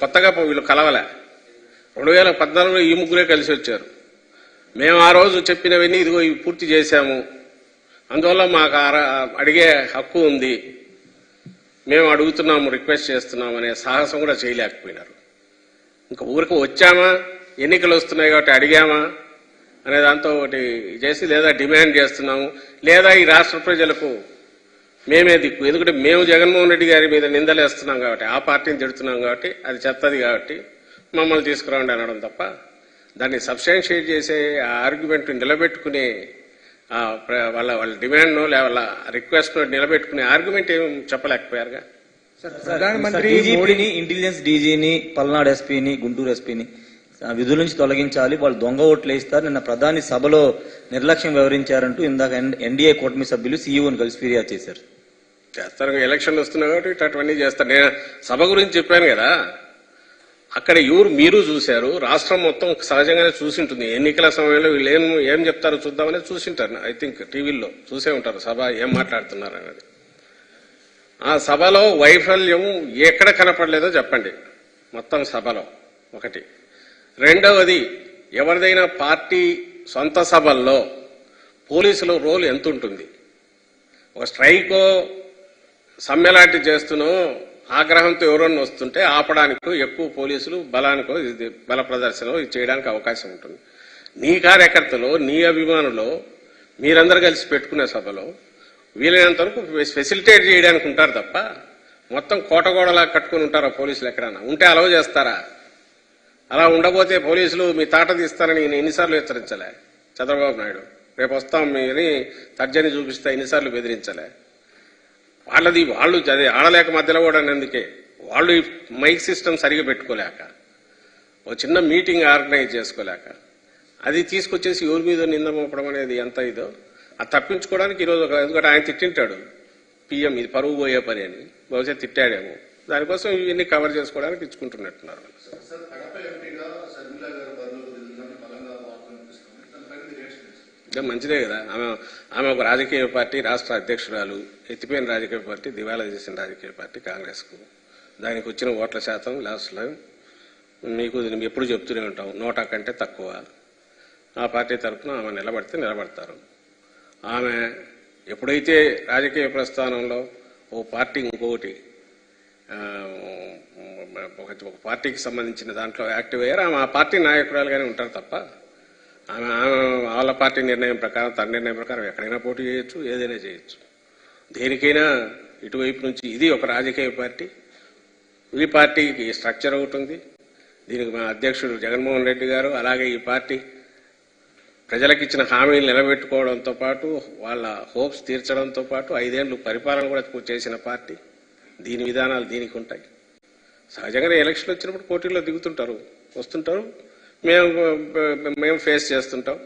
కొత్తగా వీళ్ళు కలవలే. రెండు వేల పద్నాలుగులో ఈ ముగ్గురే కలిసి వచ్చారు. మేము ఆ రోజు చెప్పినవన్నీ ఇదిగో ఇవి పూర్తి చేశాము. అందువల్ల మాకు ఆ- అడిగే హక్కు ఉంది. మేము అడుగుతున్నాము రిక్వెస్ట్ చేస్తున్నాము అనే సాహసం కూడా చేయలేకపోయినారు. ఇంకా ఊరికి వచ్చామా? ఎన్నికలు వస్తున్నాయి కాబట్టి అడిగామా? అనే దాంతో ఒకటి చేసి లేదా డిమాండ్ చేస్తున్నాము. లేదా ఈ రాష్ట్ర ప్రజలకు మేమే దిక్కు. ఎందుకంటే మేము జగన్మోహన్ రెడ్డి గారి మీద నిందలేస్తున్నాం కాబట్టి ఆ పార్టీని తిడుతున్నాం కాబట్టి అది చెత్తది కాబట్టి మమ్మల్ని తీసుకురండి అనడం తప్ప దాన్ని సబ్స్టాన్షియేట్ చేసే ఆ ఆర్గ్యుమెంట్ నిలబెట్టుకునే వాళ్ళ వాళ్ళ డిమాండ్ను వాళ్ళ రిక్వెస్ట్ నిలబెట్టుకునే ఆర్గ్యుమెంట్ ఏం చెప్పలేకపోయారుగా? ప్రధానమంత్రి ఇంటెలిజెన్స్ డీజీని పల్నాడు ఎస్పీని గుంటూరు ఎస్పీని విధుల నుంచి తొలగించాలి. వాళ్ళు దొంగ ఓట్లు వేస్తారు. నిన్న ప్రధాని సభలో నిర్లక్ష్యం వివరించారంటూ ఇందాక ఎన్డీఏ కూటమి సభ్యులు సీఈఓని కలిసి ఫిర్యాదు చేశారు. చేస్తారు ఎలక్షన్లు వస్తున్నాయి కాబట్టి ఇట్లాంటివన్నీ చేస్తారు. నేను సభ గురించి చెప్పాను కదా అక్కడ ఎవరు మీరు చూశారు రాష్ట్రం మొత్తం సహజంగానే చూసింటుంది. ఎన్నికల సమయంలో వీళ్ళు ఏం ఏం చెప్తారో చూద్దామని చూసింటారు. ఐ థింక్ టీవీల్లో చూసే ఉంటారు. సభ ఏం మాట్లాడుతున్నారు అనేది ఆ సభలో వైఫల్యం ఎక్కడ కనపడలేదో చెప్పండి. మొత్తం సభలో ఒకటి. రెండవది ఎవరిదైనా పార్టీ సొంత సభల్లో పోలీసుల రోల్ ఎంత ఉంటుంది ఒక స్ట్రైకో సమ్మెలాంటి చేస్తూనో ఆగ్రహంతో ఎవరన్నా వస్తుంటే ఆపడానికో ఎక్కువ పోలీసులు బలానికో ఇది బల ప్రదర్శన ఇది చేయడానికి అవకాశం ఉంటుంది. నీ కార్యకర్తలో నీ అభిమానులో మీరందరూ కలిసి పెట్టుకునే సభలో వీలైనంత వరకు ఫెసిలిటేట్ చేయడానికి ఉంటారు తప్ప మొత్తం కోటగోడలా కట్టుకుని ఉంటారా పోలీసులు ఎక్కడన్నా ఉంటే అలవ చేస్తారా? అలా ఉండబోతే పోలీసులు మీ తాట తీస్తారని నేను ఎన్నిసార్లు హెచ్చరించలే. చంద్రబాబు నాయుడు రేపు వస్తాం మీని తర్జని చూపిస్తా ఎన్నిసార్లు బెదిరించలే. వాళ్ళది వాళ్ళు అదే ఆడలేక మధ్యలో కూడా అందుకే. వాళ్ళు ఈ మైక్ సిస్టమ్ సరిగా పెట్టుకోలేక ఒక చిన్న మీటింగ్ ఆర్గనైజ్ చేసుకోలేక అది తీసుకొచ్చేసి ఎవరి మీద నింద మోపడం అనేది ఎంత ఇదో అది తప్పించుకోవడానికి ఈరోజు ఒక ఎందుకంటే ఆయన తిట్టింటాడు. పిఎం ఇది పరువు పోయే పని అని. బహుశా తిట్టాడేమో. దానికోసం ఇవన్నీ కవర్ చేసుకోవడానికి ఇచ్చుకుంటున్నట్టున్నారు. ఇంకా మంచిదే కదా. ఆమె ఆమె ఒక రాజకీయ పార్టీ రాష్ట్ర అధ్యక్షురాలు. ఎత్తిపోయిన రాజకీయ పార్టీ దివాలా చేసిన రాజకీయ పార్టీ కాంగ్రెస్కు. దానికి వచ్చిన ఓట్ల శాతం లాస్ట్లో మీకు ఎప్పుడు చెప్తూనే ఉంటాం. నోటా కంటే తక్కువ. ఆ పార్టీ తరఫున ఆమె నిలబడితే నిలబడతారు. ఆమె ఎప్పుడైతే రాజకీయ ప్రస్థానంలో ఓ పార్టీ ఇంకొకటి ఒక పార్టీకి సంబంధించిన దాంట్లో యాక్టివ్ అయ్యారు ఆమె ఆ పార్టీ నాయకురాలుగానే ఉంటారు తప్ప వాళ్ళ పార్టీ నిర్ణయం ప్రకారం తన నిర్ణయం ప్రకారం ఎక్కడైనా పోటీ చేయొచ్చు ఏదైనా చేయొచ్చు. దేనికైనా ఇటువైపు నుంచి ఇది ఒక రాజకీయ పార్టీ. ఈ పార్టీకి స్ట్రక్చర్ ఒకటి దీనికి మా అధ్యక్షుడు జగన్మోహన్ రెడ్డి గారు అలాగే ఈ పార్టీ ప్రజలకు ఇచ్చిన హామీలు నిలబెట్టుకోవడంతో పాటు వాళ్ళ హోప్స్ తీర్చడంతో పాటు ఐదేళ్ళు పరిపాలన కూడా చేసిన పార్టీ. దీని విధానాలు దీనికి ఉంటాయి. సహజంగానే ఎలక్షన్ వచ్చినప్పుడు పోటీల్లో దిగుతుంటారు వస్తుంటారు. మేము మేము ఫేస్ చేస్తుంటాం.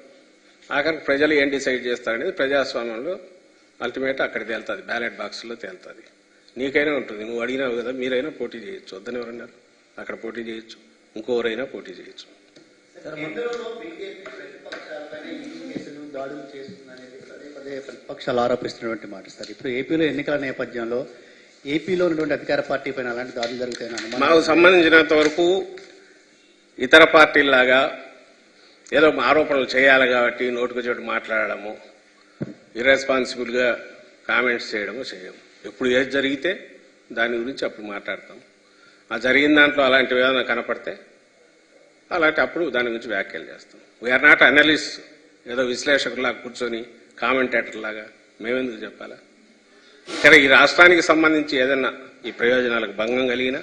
ఆఖరికి ప్రజలు ఏం డిసైడ్ చేస్తారనేది ప్రజాస్వామ్యంలో అల్టిమేట్ అక్కడ తేలుతుంది. బ్యాలెట్ బాక్స్లో తేలుతుంది. నీకైనా ఉంటుంది. నువ్వు అడిగినావు కదా మీరైనా పోటీ చేయొచ్చు. వద్దని ఎవరన్నారు? అక్కడ పోటీ చేయొచ్చు. ఇంకోరైనా పోటీ చేయొచ్చు. దాడులు చేస్తుందనేది పదే పదే ప్రతిపక్షాలు ఆరోపిస్తున్నటువంటి మాట సార్. ఇప్పుడు ఏపీలో ఎన్నికల నేపథ్యంలో ఏపీలో ఉన్నటువంటి అధికార పార్టీ పైన అలాంటి దాడులు జరుగుతాయని అనుమానం. మాకు సంబంధించినంత వరకు ఇతర పార్టీల్లాగా ఏదో ఆరోపణలు చేయాలి కాబట్టి నోటుకు చోటు మాట్లాడడము ఇర్రెస్పాన్సిబుల్గా కామెంట్స్ చేయడము చేయము ఎప్పుడు ఏది జరిగితే దాని గురించి అప్పుడు మాట్లాడతాం. ఆ జరిగిన దాంట్లో అలాంటి ఏదైనా కనపడితే అలాంటి అప్పుడు దాని గురించి వ్యాఖ్యలు చేస్తాం. వీఆర్ నాట్ అనలిస్ట్ ఏదో విశ్లేషకులాగా కూర్చొని కామెంటేటర్లాగా మేమెందుకు చెప్పాలా? ఇక్కడ ఈ రాష్ట్రానికి సంబంధించి ఏదైనా ఈ ప్రయోజనాలకు భంగం కలిగినా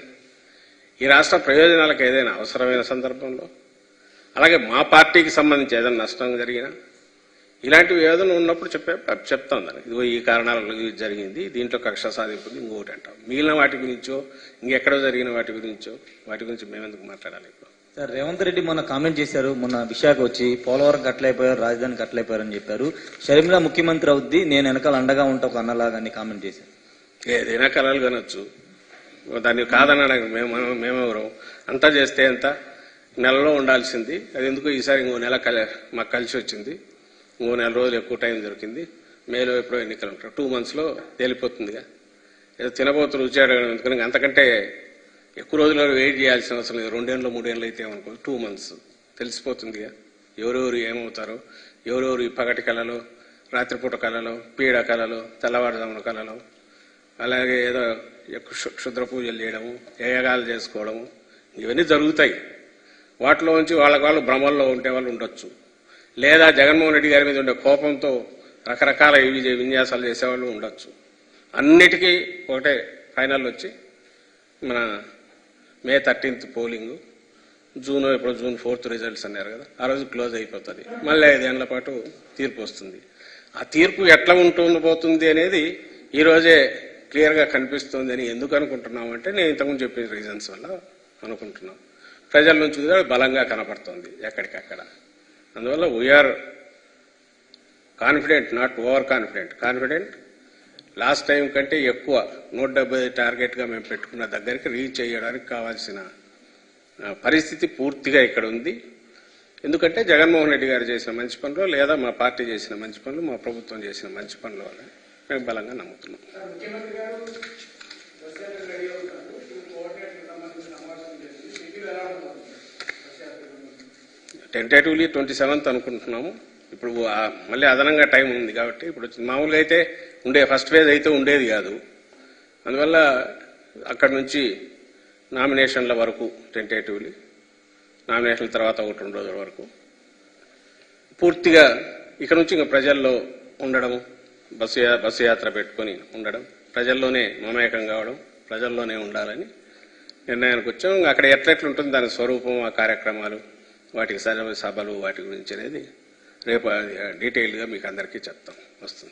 ఈ రాష్ట్ర ప్రయోజనాలకు ఏదైనా అవసరమైన సందర్భంలో అలాగే మా పార్టీకి సంబంధించి ఏదైనా నష్టం జరిగినా ఇలాంటివి ఏదైనా ఉన్నప్పుడు చెప్పే చెప్తాం దానికి ఇదిగో ఈ కారణాల వల్ల ఇది జరిగింది దీంట్లో కక్ష సాధింపుంది ఇంకొకటి అంటాం. మిగిలిన వాటి గురించో ఇంకెక్కడో జరిగిన వాటి గురించో వాటి గురించి మేమెందుకు మాట్లాడాలి ఇప్పుడు? సార్ రేవంత్ రెడ్డి మొన్న కామెంట్ చేశారు మొన్న విశాఖ వచ్చి పోలవరం కట్టలేకపోయారు రాజధాని కట్టలేకపోయారని చెప్పారు. షర్మిల ముఖ్యమంత్రి అవుద్ది నేను వెనకాల అండగా ఉంటా ఒక అన్నలాగా అని కామెంట్ చేశారు. ఏదైనా కళలు కనొచ్చు. దాన్ని కాదనడానికి మేము మేమెవరం? అంతా చేస్తే ఎంత? నెలలో ఉండాల్సింది. అది ఎందుకు ఈసారి ఇంకో నెల కల మాకు కలిసి వచ్చింది. ఇంకో నెల రోజులు ఎక్కువ టైం దొరికింది. మేలో ఎప్పుడో ఎన్నికలు ఉంటారు టూ మంత్స్లో తేలిపోతుందిగా. ఏదో తినబోతు రుచి అడగడం ఎందుకని అంతకంటే ఎక్కువ రోజులు వెయిట్ చేయాల్సిన అవసరం లేదు. రెండేళ్ళు మూడేళ్ళు అయితే అనుకో టూ మంత్స్ తెలిసిపోతుంది ఎవరెవరు ఏమవుతారో ఎవరెవరు ఈ పగటి కళలో రాత్రిపూట కళలో పీడ కళలో తెల్లవారుజామున కళలో అలాగే ఏదో క్షుద్ర పూజలు చేయడము యయగాలు చేసుకోవడము ఇవన్నీ జరుగుతాయి. వాటిలోంచి వాళ్ళకి వాళ్ళు భ్రమల్లో ఉండే వాళ్ళు ఉండొచ్చు. లేదా జగన్మోహన్ రెడ్డి గారి మీద ఉండే కోపంతో రకరకాల విన్యాసాలు చేసేవాళ్ళు ఉండొచ్చు. అన్నిటికీ ఒకటే ఫైనల్ వచ్చి మన మే థర్టీన్త్ పోలింగ్. జూన్ ఇప్పుడు జూన్ ఫోర్త్ రిజల్ట్స్ అన్నారు కదా ఆ రోజు క్లోజ్ అయిపోతుంది. మళ్ళీ ఐదేళ్ళ పాటు తీర్పు వస్తుంది. ఆ తీర్పు ఎట్లా ఉంటుంది పోతుంది అనేది ఈరోజే క్లియర్గా కనిపిస్తుంది అని ఎందుకు అనుకుంటున్నాం అంటే నేను ఇంతకుముందు చెప్పిన రీజన్స్ వల్ల అనుకుంటున్నాం. ప్రజల నుంచి కూడా బలంగా కనపడుతుంది ఎక్కడికక్కడ. అందువల్ల we are confident not over confident confident last time కంటే ఎక్కువ నూట డెబ్బై టార్గెట్గా మేము పెట్టుకున్న దగ్గరికి రీచ్ చేయడానికి కావాల్సిన పరిస్థితి పూర్తిగా ఇక్కడ ఉంది. ఎందుకంటే జగన్మోహన్ రెడ్డి గారు చేసిన మంచి పనులు లేదా మా పార్టీ చేసిన మంచి పనులు మా ప్రభుత్వం చేసిన మంచి పనులు వల్ల మేము బలంగా నమ్ముతున్నాం టెంటేటివ్లీ ట్వంటీ సెవెంత్ అనుకుంటున్నాము. ఇప్పుడు మళ్ళీ అదనంగా టైం ఉంది కాబట్టి ఇప్పుడు మామూలుగా అయితే ఉండే ఫస్ట్ ఫేజ్ అయితే ఉండేది కాదు. అందువల్ల అక్కడ నుంచి నామినేషన్ల వరకు టెంటేటివ్లీ నామినేషన్ల తర్వాత ఒకటి రెండు రోజుల వరకు పూర్తిగా ఇక్కడ నుంచి ఇంకా ప్రజల్లో ఉండడం బస్సు బస్సు యాత్ర పెట్టుకొని ఉండడం ప్రజల్లోనే మమేకం కావడం ప్రజల్లోనే ఉండాలని నిర్ణయానికి వచ్చాం. అక్కడ ఎట్లెట్లుంటుంది దాని స్వరూపం ఆ కార్యక్రమాలు వాటికి సభలు వాటి గురించి అనేది రేపు డీటెయిల్గా మీకు అందరికీ చెప్తాం. వస్తుంది.